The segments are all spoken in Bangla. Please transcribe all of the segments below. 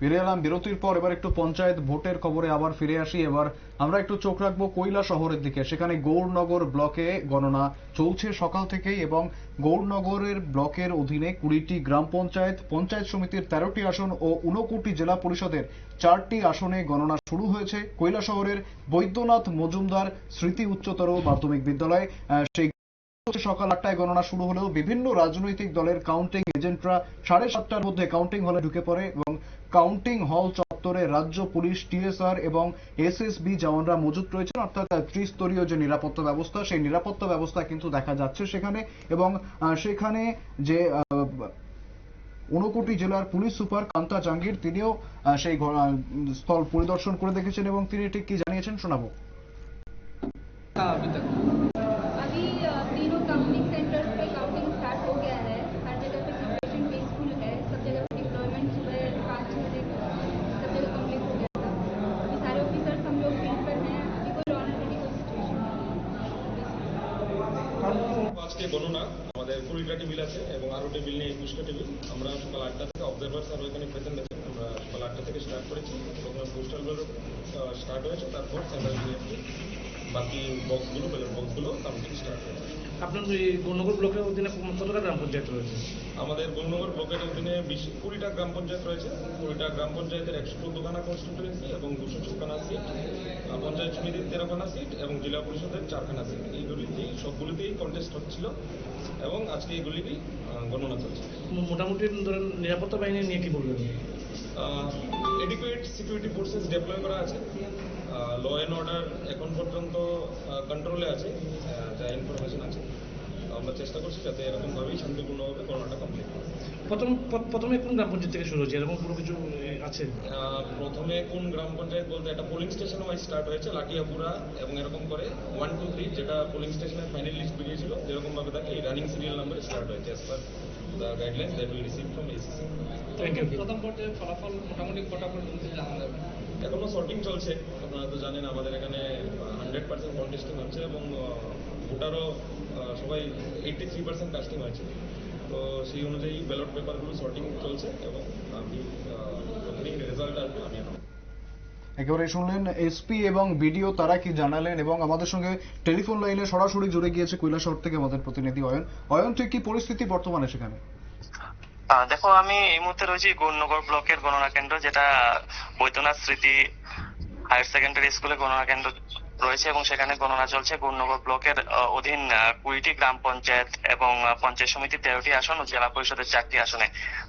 ফিরে এলাম বিরতির পর, এবার একটু পঞ্চায়েত ভোটের খবরে আবার ফিরে আসি। এবার আমরা একটু চোখ রাখব কৈলা শহরের দিকে। সেখানে গৌরনগর ব্লকে গণনা চলছে সকাল থেকেই এবং গৌরনগরের ব্লকের অধীনে কুড়িটি গ্রাম পঞ্চায়েত পঞ্চায়েত সমিতির তেরোটি আসন ও ঊনকোটি জেলা পরিষদের চারটি আসনে গণনা শুরু হয়েছে। কৈলা শহরের বৈদ্যনাথ মজুমদার স্মৃতি উচ্চতর মাধ্যমিক বিদ্যালয় সেই সকাল আটটায় গণনা শুরু হলেও বিভিন্ন রাজনৈতিক দলের কাউন্টিং এজেন্টরা সাড়ে সাতটার মধ্যে কাউন্টিং হলে ঢুকে পড়ে এবং কাউন্টিং হল চত্বরে রাজ্য পুলিশ, টিএসআর এবং এসএসবি জওয়ানরা মজুত রয়েছেন, অর্থাৎ ত্রিস্তরীয় যে নিরাপত্তা ব্যবস্থা, সেই নিরাপত্তা ব্যবস্থা কিন্তু দেখা যাচ্ছে সেখানে এবং সেখানে যে ঊনকোটি জেলার পুলিশ সুপার কান্তা জাঙ্গির তিনিও সেই স্থল পরিদর্শন করে দেখেছেন এবং তিনি ঠিক কি জানিয়েছেন শোনাবো। টেবিল। টিভি আমরা সকাল আটটা থেকে অবজারভার স্যার ওইখানে প্রেজেন্ট আছেন। আমরা সকাল আটটা থেকে স্টার্ট করেছি। ওখানে পোস্টাল স্টার্ট হয়েছে, তারপর সেন্ট্রাল বাকি বক্সগুলো ব্যালট বক্সগুলো কাউন্টিং স্টার্ট হয়েছে আপনার এই গৌরনগর ব্লকের অধীনে কতটা গ্রাম পঞ্চায়েত রয়েছে? আমাদের গৌরনগর ব্লকের অধীনে বিশ কুড়িটা গ্রাম পঞ্চায়েত রয়েছে। কুড়িটা গ্রাম পঞ্চায়েতের একশো চোদ্দখানা কনস্টিটুয়েন্সি এবং দুশো ছখানা সিট পঞ্চায়েত সমিতির তেরোখানা সিট এবং জেলা পরিষদের চারখানা সিট এইগুলিতেই সবগুলিতেই কন্টেস্ট হচ্ছিল এবং আজকে এইগুলিতেই আহ, গণনা চলছে। মোটামুটি ধরেন নিরাপত্তা বাহিনী নিয়ে কি বলবেন? এডিকুয়েট সিকিউরিটি ফোর্সেস ডেপ্লয় করা আছে। ল অ্যান্ড অর্ডার এখন পর্যন্ত কন্ট্রোলে আছে যা ইনফরমেশন আছে। আমরা চেষ্টা করছি যাতে এরকমভাবেই শান্তিপূর্ণভাবে করোনাটা কমপ্লিট হয়। প্রথম প্রথমে কোন গ্রাম পঞ্চায়েত থেকে শুরু হয়েছে? এরকম কোনো কিছু আছে? প্রথমে কোন গ্রাম পঞ্চায়েত বলতে একটা পোলিং স্টেশন ওয়াইজ স্টার্ট হয়েছে লাকিয়াপুরা এবং এরকম করে ওয়ান টু থ্রি যেটা পোলিং স্টেশনের ফাইনাল লিস্ট বেরিয়েছিল যেরকম ভাবে থাকে এই রানিং সিরিয়াল নাম্বারে স্টার্ট হয়েছে as per the guidelines that will receive from ACC thank you প্রথম পর্যায়ে ফলাফল মোটামুটি কটা পর্যন্ত জানা এখনও শর্টিং চলছে, আপনারা তো জানেন আমাদের এখানে হান্ড্রেড পার্সেন্ট কন্টেস্টিং হচ্ছে এবং ভোটারও সবাই এইটটি থ্রি পার্সেন্ট কাস্টিং হয়েছে। তো সেই অনুযায়ী ব্যালট পেপারগুলো শর্টিং চলছে এবং আমি যখনই রেজাল্ট আসবে আমি একেবারে শুনলেন এসপি এবং বিডিও তারা কি জানালেন এবং আমাদের সঙ্গে টেলিফোন লাইনে সরাসরি জুড়ে গিয়েছে কৈলাসহর থেকে আমাদের প্রতিনিধি অয়ন। অয়ন, ঠিক কি পরিস্থিতি বর্তমানে সেখানে? দেখো, আমি এই মুহূর্তে রয়েছি গৌরনগর ব্লকের গণনা কেন্দ্র, যেটা বৈদ্যনাথ স্মৃতি হায়ার সেকেন্ডারি স্কুলের গণনা কেন্দ্র। রয়েছে এবং সেখানে গণনা চলছে গৌরনগর ব্লকের অধীন কুড়িটি গ্রাম পঞ্চায়েত এবং পঞ্চায়েত সমিতির তেরোটি আসন ও জেলা পরিষদের চারটি আসনে।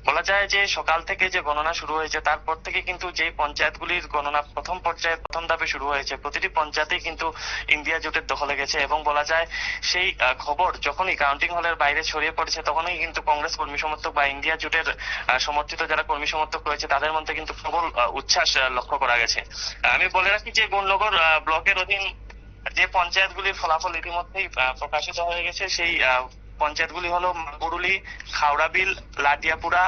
বলা যায় যে সকাল থেকে যে গণনা শুরু হয়েছে, তারপর থেকে কিন্তু যে পঞ্চায়েতগুলির গণনা প্রথম পর্যায়ে প্রথম ধাপে শুরু হয়েছে, প্রতিটি পঞ্চায়েতেই কিন্তু ইন্ডিয়া জোটের দখলে গেছে এবং বলা যায় সেই খবর যখনই কাউন্টিং হলের বাইরে ছড়িয়ে পড়েছে, তখনই কিন্তু কংগ্রেস কর্মী সমর্থক বা ইন্ডিয়া জোটের সমর্থিত যারা কর্মী সমর্থক রয়েছে, তাদের মধ্যে কিন্তু প্রবল উচ্ছ্বাস লক্ষ্য করা গেছে। আমি বলে রাখি যে গুণনগর ব্লকের অধীন যে পঞ্চায়েতগুলির ফলাফল ইতিমধ্যেই প্রকাশিত হয়ে গেছে, সেই পঞ্চায়েতগুলি হলো মাগুরুলি খাওড়াবিল লাটিয়াপুরা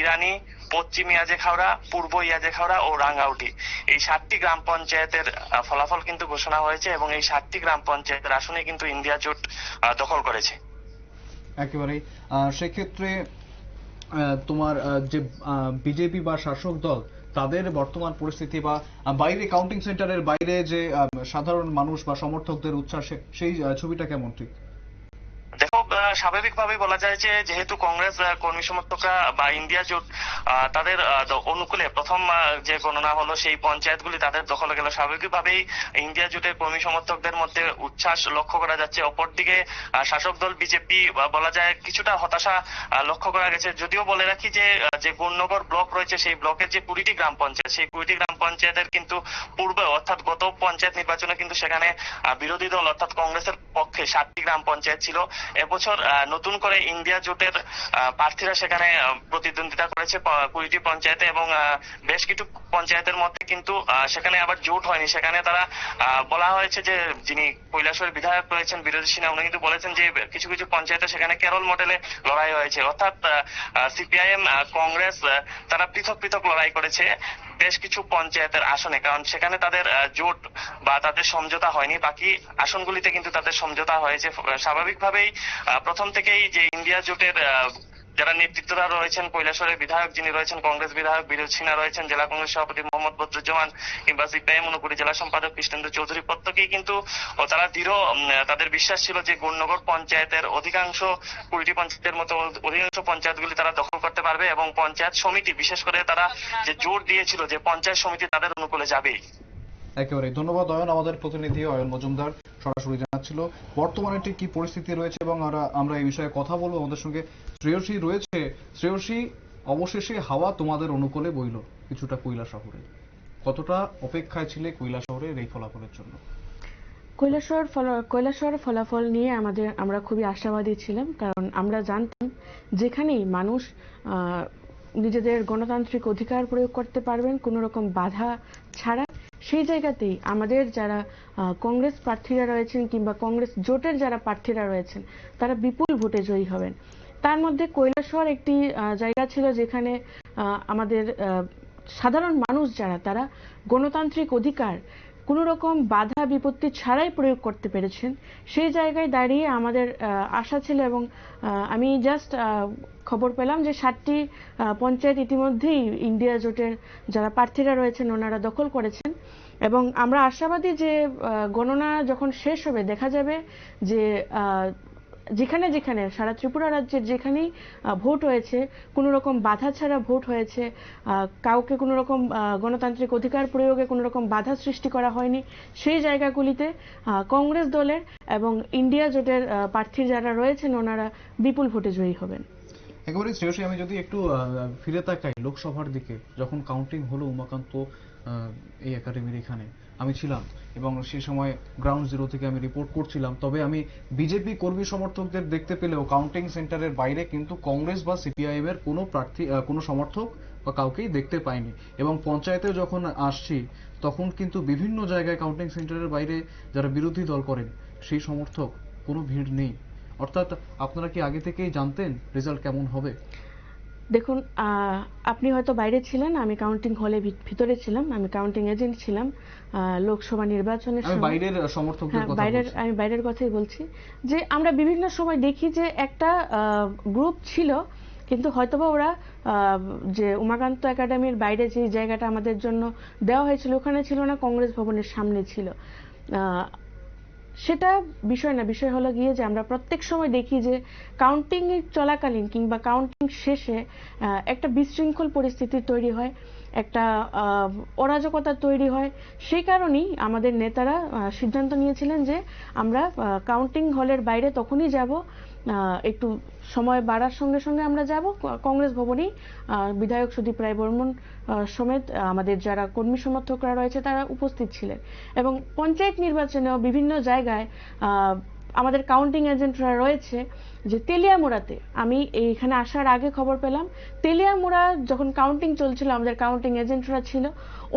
ইরানি, পশ্চিম ইয়াজে খাওড়া, পূর্ব ইয়াজে খাওড়া ও রাঙ্গাউটি। এই সাতটি গ্রাম পঞ্চায়েতের ফলাফল কিন্তু ঘোষণা হয়েছে এবং এই সাতটি গ্রাম পঞ্চায়েতের আসনে কিন্তু ইন্ডিয়া জোট দখল করেছে। একেবারেই। সেক্ষেত্রে তোমার যে বিজেপি বা শাসক দল তাদের বর্তমান পরিস্থিতি বা বাইরে কাউন্টিং সেন্টারের বাইরে যে সাধারণ মানুষ বা সমর্থকদের উচ্ছ্বাসে, সেই ছবিটা কেমন ঠিক? স্বাভাবিকভাবেই বলা যায় যে যেহেতু কংগ্রেস কর্মী সমর্থকরা বা ইন্ডিয়া জোট তাদের অনুকূলে প্রথম যে গণনা হলো সেই পঞ্চায়েতগুলি তাদের দখলে গেল। স্বাভাবিকভাবেই ইন্ডিয়া জোটের কর্মী সমর্থকদের মধ্যে উচ্ছ্বাস লক্ষ্য করা যাচ্ছে। অপরদিকে শাসক দল বিজেপি বলা যায় কিছুটা হতাশা লক্ষ্য করা গেছে। যদিও বলে রাখি যে যে গুণনগর ব্লক রয়েছে সেই ব্লকের যে কুড়িটি গ্রাম পঞ্চায়েত, সেই কুড়িটি গ্রাম পঞ্চায়েতের কিন্তু পূর্বে, অর্থাৎ গত পঞ্চায়েত নির্বাচনে কিন্তু সেখানে বিরোধী দল, অর্থাৎ কংগ্রেসের পক্ষে সাতটি গ্রাম পঞ্চায়েত ছিল। এবছর নতুন করে ইন্ডিয়া জোটের প্রার্থীরা সেখানে প্রতিদ্বন্দ্বিতা করেছে কুড়িটি পঞ্চায়েতে এবং বেশ কিছু পঞ্চায়েতের মধ্যে কিন্তু সেখানে আবার জোট হয়নি। সেখানে তারা বলা হয়েছে যে, যিনি কৈলাসের বিধায়ক রয়েছেন, বিরোধী সিনহা উনি কিন্তু বলেছেন যে, কিছু কিছু পঞ্চায়েতে সেখানে কেরল মডেলে লড়াই হয়েছে। অর্থাৎ সিপিআইএম কংগ্রেস তারা পৃথক পৃথক লড়াই করেছে। বেশ কিছু পঞ্চায়েতের আসনে, কারণ সেখানে তাদের জোট বা তাদের সমঝোতা হয়নি। বাকি আসনগুলিতে কিন্তু তাদের সমঝোতা হয়েছে। স্বাভাবিকভাবেই প্রথম থেকেই যে ইন্ডিয়া জোটের যারা নেতৃত্বরা রয়েছেন, কৈলাসরের বিধায়ক যিনি রয়েছেন, কংগ্রেস বিধায়ক বিরোধ সিনহা রয়েছেন, জেলা কংগ্রেস সভাপতি মোহাম্মদ বদরুজ্জামান, কিংবা সিপিআইএম অনুকুড়ি জেলা সম্পাদক কৃষ্ণেন্দ্র চৌধুরী প্রত্যেকেই কিন্তু তারা দৃঢ় তাদের বিশ্বাস ছিল যে গুণনগর পঞ্চায়েতের অধিকাংশ কুড়িটি পঞ্চায়েতের মতো, অধিকাংশ পঞ্চায়েতগুলি তারা দখল করতে পারবে এবং পঞ্চায়েত সমিতি, বিশেষ করে তারা যে জোর দিয়েছিল যে পঞ্চায়েত সমিতি তাদের অনুকূলে যাবেই একেবারে ধন্যবাদ, অয়ন। আমাদের প্রতিনিধি অয়ন মজুমদার সরাসরি জানাচ্ছিল, বর্তমানে ঠিক কি পরিস্থিতি রয়েছে এবং আমরা- এই বিষয়ে কথা বলব। আমাদের সঙ্গে শ্রেয়সী রয়েছে। শ্রেয়সী, অবশেষে হাওয়া তোমাদের অনুকূলে বইল কিছুটা কৈলা শহরে। কতটা অপেক্ষায় ছিলে কৈলা শহরের এই ফলাফলের জন্য? কৈলাসহর ফল কৈলাসহর ফলাফল নিয়ে আমাদের, আমরা খুবই আশাবাদী ছিলাম, কারণ আমরা জানতাম যেখানেই মানুষ নিজেদের গণতান্ত্রিক অধিকার প্রয়োগ করতে পারবেন, কোনো রকম বাধা ছাড়া সেই জায়গাতেই আমাদের যারা কংগ্রেস প্রার্থীরা রয়েছেন কিংবা কংগ্রেস জোটের যারা প্রার্থীরা রয়েছেন, তারা বিপুল ভোটে জয়ী হবেন। তার মধ্যে কৈলাসহর একটি জায়গা ছিল যেখানে আমাদের সাধারণ মানুষ যারা, তারা গণতান্ত্রিক অধিকার কোনো রকম বাধা বিপত্তি ছাড়াই প্রয়োগ করতে পেরেছেন। সেই জায়গায় দাঁড়িয়ে আমাদের আশা ছিল এবং আমি জাস্ট খবর পেলাম যে ষাটটি পঞ্চায়েত ইতিমধ্যেই ইন্ডিয়া জোটের যারা প্রার্থীরা রয়েছেন ওনারা দখল করেছেন। এবং আমরা আশাবাদী যে গণনা যখন শেষ হবে, দেখা যাবে যে যেখানে যেখানে, সারা ত্রিপুরা রাজ্যের যেখানেই ভোট হয়েছে কোনো রকম বাধা ছাড়া ভোট হয়েছে কাউকে কোনো রকম গণতান্ত্রিক অধিকার প্রয়োগে কোনো রকম বাধা সৃষ্টি করা হয়নি, সেই জায়গাগুলিতে কংগ্রেস দলের এবং ইন্ডিয়া জোটের প্রার্থী যারা রয়েছেন, ওনারা বিপুল ভোটে জয়ী হবেন। একেবারে শ্রেয়সী, আমি যদি একটু ফিরে তাকাই লোকসভার দিকে, যখন কাউন্টিং হলো উমাকান্ত এই একাডেমির এখানে, আমি ছিলাম। এবং সে সময় গ্রাউন্ড জিরো থেকে আমি রিপোর্ট করছিলাম। তবে আমি বিজেপি কর্মী সমর্থকদের দেখতে পেলেও কাউন্টিং সেন্টারের বাইরে কিন্তু কংগ্রেস বা সিপিআইএম এর কোনো প্রার্থী কোনো সমর্থক বা কাউকেই দেখতে পাইনি। এবং পঞ্চায়েতে যখন আসছি, তখন কিন্তু বিভিন্ন জায়গায় কাউন্টিং সেন্টারের বাইরে যারা বিরোধী দল করেন, সেই সমর্থক কোনো ভিড় নেই। অর্থাৎ আপনারা কি আগে থেকেই জানতেন রেজাল্ট কেমন হবে? দেখুন আপনি হয়তো বাইরে ছিলেন আমি কাউন্টিং হলে ভিতরে ছিলাম আমি কাউন্টিং এজেন্ট ছিলাম লোকসভা নির্বাচনের সময়। বাইরের সমর্থকদের হ্যাঁ কথা বাইরের আমি বাইরের কথাই বলছি যে আমরা বিভিন্ন সময় দেখি যে একটা গ্রুপ ছিল কিন্তু হয়তোবা ওরা আহ, যে উমাকান্ত একাডেমির বাইরে যে জায়গাটা আমাদের জন্য দেওয়া হয়েছিল ওখানে ছিল না কংগ্রেস ভবনের সামনে ছিল। আহ, সেটা বিষয় না, বিষয় হলো গিয়ে যে আমরা প্রত্যেক সময় দেখি যে কাউন্টিং চলাকালীন কিংবা কাউন্টিং শেষে একটা বিশৃঙ্খল পরিস্থিতি তৈরি হয়, একটা অরাজকতা তৈরি হয়। সেই কারণেই আমাদের নেতারা সিদ্ধান্ত নিয়েছিলেন যে আমরা কাউন্টিং হলের বাইরে তখনই যাব একটু সময় বাড়ার সঙ্গে সঙ্গে আমরা যাব। কংগ্রেস ভবনেই বিধায়ক সুদীপ রায় বর্মন সমেত আমাদের যারা কর্মী সমর্থকরা রয়েছে তারা উপস্থিত ছিলেন। এবং পঞ্চায়েত নির্বাচনেও বিভিন্ন জায়গায় আমাদের কাউন্টিং এজেন্টরা রয়েছে যে তেলিয়ামুড়াতে, আমি এইখানে আসার আগে খবর পেলাম, তেলিয়ামুড়া যখন কাউন্টিং চলছিল, আমাদের কাউন্টিং এজেন্টরা ছিল,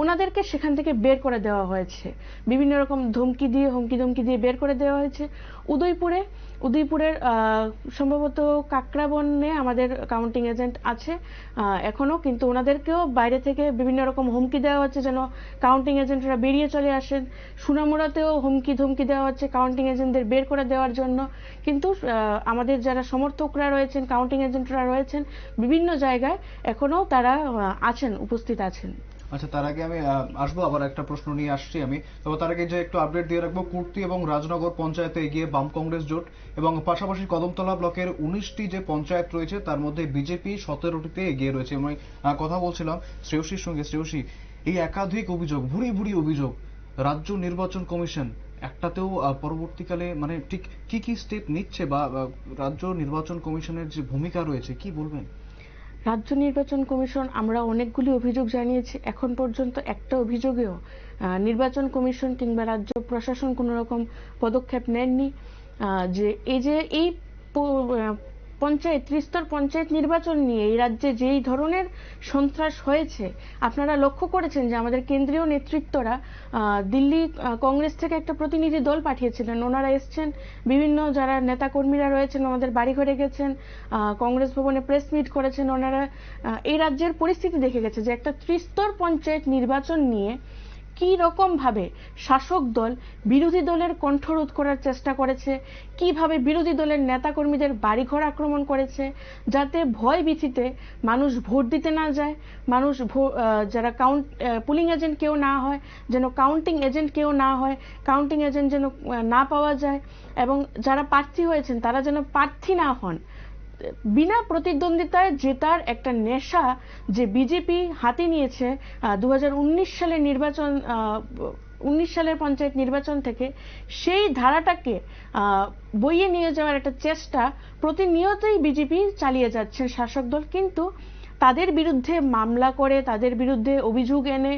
ওনাদেরকে সেখান থেকে বের করে দেওয়া হয়েছে। বিভিন্ন রকম ধমকি দিয়ে হুমকি ধমকি দিয়ে বের করে দেওয়া হয়েছে। উদয়পুরে উদয়পুরের সম্ভবত কাকরাবনে আমাদের কাউন্টিং এজেন্ট আছে আহ, এখনও কিন্তু ওনাদেরকেও বাইরে থেকে বিভিন্ন রকম হুমকি দেওয়া হচ্ছে যেন কাউন্টিং এজেন্টরা বেরিয়ে চলে আসেন। সুনামুড়াতেও হুমকি ধমকি দেওয়া হচ্ছে কাউন্টিং এজেন্টদের বের করে দেওয়ার জন্য। কিন্তু আমাদের যারা সমর্থকরা রয়েছেন কাউন্টিং এজেন্টরা রয়েছেন বিভিন্ন জায়গায় এখনও তারা আছেন উপস্থিত আছেন। আচ্ছা তার আগে আমি আসব, আবার একটা প্রশ্ন নিয়ে আসছি আমি। তবে তার আগে যে একটু আপডেট দিয়ে রাখব, কুর্তি এবং রাজনগর পঞ্চায়েতে এগিয়ে বাম কংগ্রেস জোট এবং পাশাপাশি কদমতলা ব্লকের উনিশটি যে পঞ্চায়েত রয়েছে, তার মধ্যে বিজেপি সতেরোটিতে এগিয়ে রয়েছে। আমি কথা বলছিলাম শ্রেয়সীর সঙ্গে। শ্রেয়সী, এই একাধিক অভিযোগ, ভুরি ভুরি অভিযোগ, রাজ্য নির্বাচন কমিশন একটাতেও পরবর্তীকালে মানে ঠিক কি কি স্টেপ নিচ্ছে বা, রাজ্য নির্বাচন কমিশনের যে ভূমিকা রয়েছে, কি বলবেন? রাজ্য নির্বাচন কমিশন, আমরা অনেকগুলি অভিযোগ জানিয়েছি। এখন পর্যন্ত একটা অভিযোগেও নির্বাচন কমিশন কিংবা রাজ্য প্রশাসন কোনো রকম পদক্ষেপ নেননি। যে, এই যে, এই পঞ্চায়েত ত্রিস্তর পঞ্চায়েত নির্বাচন নিয়ে এই রাজ্যে যেই ধরনের সন্ত্রাস হয়েছে, আপনারা লক্ষ্য করেছেন যে আমাদের কেন্দ্রীয় নেতৃত্বরা দিল্লি কংগ্রেস থেকে একটা প্রতিনিধি দল পাঠিয়েছিলেন। ওনারা এসছেন, বিভিন্ন যারা নেতাকর্মীরা রয়েছেন, আমাদের বাড়িঘরে গেছেন কংগ্রেস ভবনে প্রেস মিট করেছেন ওনারা। এই রাজ্যের পরিস্থিতি দেখে গেছে যে একটা ত্রিস্তর পঞ্চায়েত নির্বাচন নিয়ে কি রকম ভাবে শাসক দল বিরোধী দলের কণ্ঠরোধ করার চেষ্টা করেছে? কীভাবে বিরোধী দলের নেতাকর্মীদের বাড়িঘর আক্রমণ করেছে? যাতে ভয় ভীতিতে মানুষ ভোট দিতে না যায়, মানুষ যারা কাউন্ট পুলিং এজেন্ট কেউ না হয়, যেন কাউন্টিং এজেন্ট কেউ না হয় কাউন্টিং এজেন্ট যেন না পাওয়া যায়, এবং যারা প্রার্থী হয়েছেন তারা যেন প্রার্থী না হন। বিনা প্রতিদ্বন্দ্বিতায় জেতার একটা নেশা যে বিজেপি হাতে নিয়েছে দু হাজার উনিশ সালের নির্বাচন উনিশ সালের পঞ্চায়েত নির্বাচন থেকে, সেই ধারাটাকে বইয়ে নিয়ে যাওয়ার একটা চেষ্টা প্রতিনিয়তই বিজেপি চালিয়ে যাচ্ছেন শাসক দল। কিন্তু তাদের বিরুদ্ধে মামলা করে, তাদের বিরুদ্ধে অভিযোগ এনে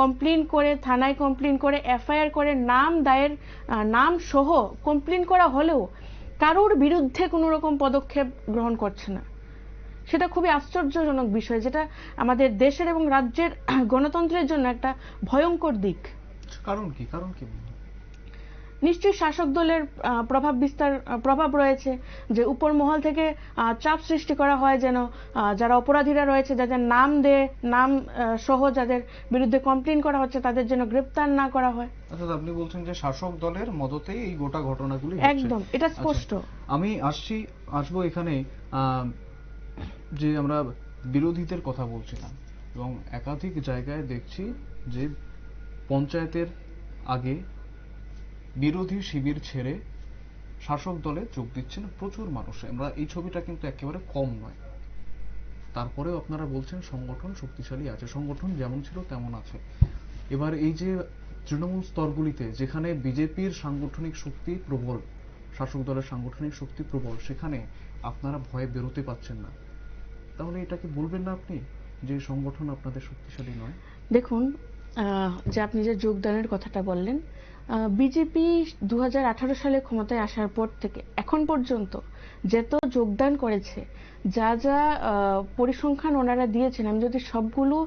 কমপ্লেন করে, থানায় কমপ্লেন করে এফআইআর করে, নাম দায়ের নাম সহ কমপ্লেন করা হলেও কারোর বিরুদ্ধে কোনো রকম পদক্ষেপ গ্রহণ করছে না। সেটা খুবই আশ্চর্যজনক বিষয়, যেটা আমাদের দেশের এবং রাজ্যের গণতন্ত্রের জন্য একটা ভয়ঙ্কর দিক। কারণ কি? কারণ কি নিশ্চয়ই শাসক দলের প্রভাব বিস্তার প্রভাব রয়েছে যে উপর মহল থেকে চাপ সৃষ্টি করা হয় যেন যারা অপরাধীরা রয়েছে যাদের নাম দে নাম সহ যাদের বিরুদ্ধে কমপ্লেন করা হচ্ছে তাদের যেন গ্রেপ্তার না করা হয় অর্থাৎ আপনি বলছেন যে শাসক দলের মদতেই এই গোটা ঘটনাগুলি হচ্ছে। একদম এটা স্পষ্ট আচ্ছা, আমি আসছি আসব এখানে আহ, যে আমরা বিরোধীদের কথা বলছিলাম এবং একাধিক জায়গায় দেখছি যে পঞ্চায়েতের আগে বিরোধী শিবির ছেড়ে শাসক দলে যোগ দিচ্ছেন প্রচুর মানুষ। আমরা এই ছবিটা কিন্তু একেবারে কম নয়। তারপরেও আপনারা বলছেন সংগঠন শক্তিশালী আছে, সংগঠন যেমন ছিল তেমন আছে। এবার এই যে তৃণমূল স্তরগুলিতে, যেখানে বিজেপির সাংগঠনিক শক্তি প্রবল, শাসক দলের সাংগঠনিক শক্তি প্রবল, সেখানে আপনারা ভয়ে বেরোতে পাচ্ছেন না। তাহলে এটাকে বলবেন না আপনি যে সংগঠন আপনাদের শক্তিশালী নয়? দেখুন যে আপনি যে যোগদানের কথাটা বললেন বিজেপি দু হাজার আঠারো সালে ক্ষমতায় আসার পর থেকে, এখন পর্যন্ত যত যোগদান করেছে, যা যা পরিসংখ্যান ওনারা দিয়েছেন, আমি যদি সবগুলো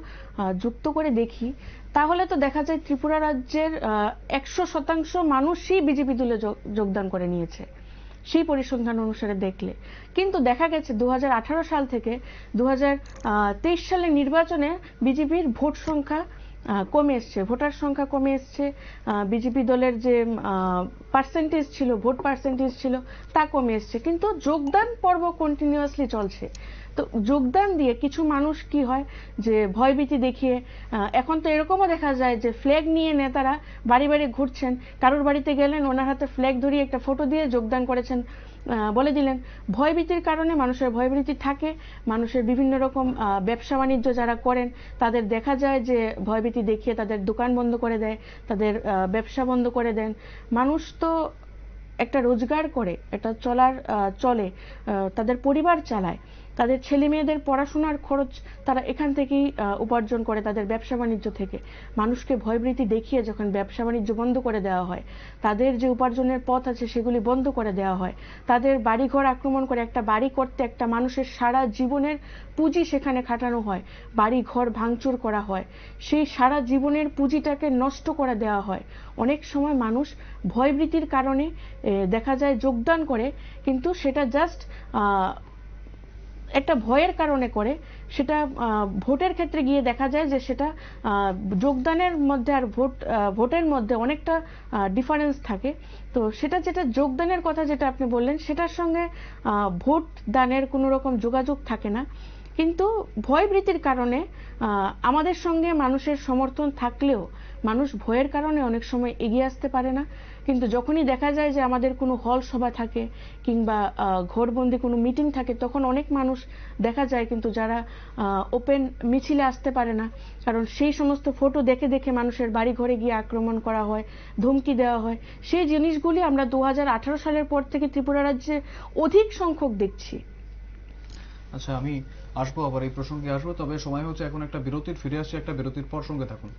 যুক্ত করে দেখি, তাহলে তো দেখা যায় ত্রিপুরা রাজ্যের একশো শতাংশ মানুষই বিজেপি দলে যোগ- যোগদান করে নিয়েছে, সেই পরিসংখ্যান অনুসারে দেখলে। কিন্তু দেখা গেছে দু হাজার আঠারো সাল থেকে দু হাজার তেইশ সালের নির্বাচনে বিজেপির ভোট সংখ্যা কমে এসছে, ভোটার সংখ্যা কমে এসছে বিজেপি দলের যে পার্সেন্টেজ ছিল, ভোট পার্সেন্টেজ ছিল, তা কমে এসছে। কিন্তু যোগদান পর্ব কন্টিনিউয়াসলি চলছে। তো যোগদান দিয়ে কিছু মানুষ কি হয় যে ভয়ভীতি দেখিয়ে এখন তো এরকমও দেখা যায় যে ফ্ল্যাগ নিয়ে নেতারা বাড়ি বাড়ি ঘুরছেন, কারোর বাড়িতে গেলেন, ওনার হাতে ফ্ল্যাগ ধরিয়ে একটা ফটো দিয়ে যোগদান করেছেন বলে দিলেন। ভয়ভীতির কারণে মানুষের ভয়ভীতি থাকে, মানুষের বিভিন্ন রকম ব্যবসা বাণিজ্য যারা করেন, তাদের দেখা যায় যে ভয়ভীতি দেখিয়ে তাদের দোকান বন্ধ করে দেয়, তাদের ব্যবসা বন্ধ করে দেন। মানুষ তো একটা রোজগার করে, একটা চলার চলে তাদের পরিবার চালায়। তাদের ছেলে মেয়েদের পড়াশোনার খরচ তারা এখান থেকেই উপার্জন করে তাদের ব্যবসা বাণিজ্য থেকে। মানুষকে ভয়ভীতি দেখিয়ে যখন ব্যবসা বাণিজ্য বন্ধ করে দেওয়া হয়, তাদের যে উপার্জনের পথ আছে সেগুলি বন্ধ করে দেওয়া হয়। তাদের বাড়িঘর আক্রমণ করে একটা বাড়ি করতে একটা মানুষের সারা জীবনের পুঁজি সেখানে খাটানো হয় বাড়ি ঘর ভাঙচুর করা হয়। সেই সারা জীবনের পুঁজিটাকে নষ্ট করে দেওয়া হয়। অনেক সময় মানুষ ভয়ভীতির কারণে দেখা যায় যোগদান করে, কিন্তু সেটা জাস্ট একটা ভয়ের কারণে করে সেটা ভোটের ক্ষেত্রে গিয়ে দেখা যায় যে সেটা যোগদানের মধ্যে আর ভোট ভোটের মধ্যে অনেকটা ডিফারেন্স থাকে। তো সেটা যেটা যোগদানের কথা যেটা আপনি বললেন, সেটার সঙ্গে ভোট দানের কোনো রকম যোগাযোগ থাকে না। কিন্তু ভয়ভীতির কারণে আমাদের সঙ্গে মানুষের সমর্থন থাকলেও মানুষ ভয়ের কারণে অনেক সময় এগিয়ে আসতে পারে না। কিন্তু যখনই দেখা যায় যে আমাদের কোনো হল সভা থাকে কিংবা ঘরবন্দি কোনো মিটিং থাকে, তখন অনেক মানুষ দেখা যায় কিন্তু যারা ওপেন মিছিলে আসতে পারে না। কারণ সেই সমস্ত ফটো দেখে দেখে মানুষের বাড়ি ঘরে গিয়ে আক্রমণ করা হয়, ধমকি দেওয়া হয়। সেই জিনিসগুলি আমরা দু হাজার আঠারো সালের পর থেকে ত্রিপুরা রাজ্যে অধিক সংখ্যক দেখছি। আচ্ছা আমি আসব, আবার এই প্রসঙ্গে আসব। তবে সময় হচ্ছে, এখন একটা বিরতির, ফিরে আসছি একটা বিরতির পর সঙ্গে থাকুন।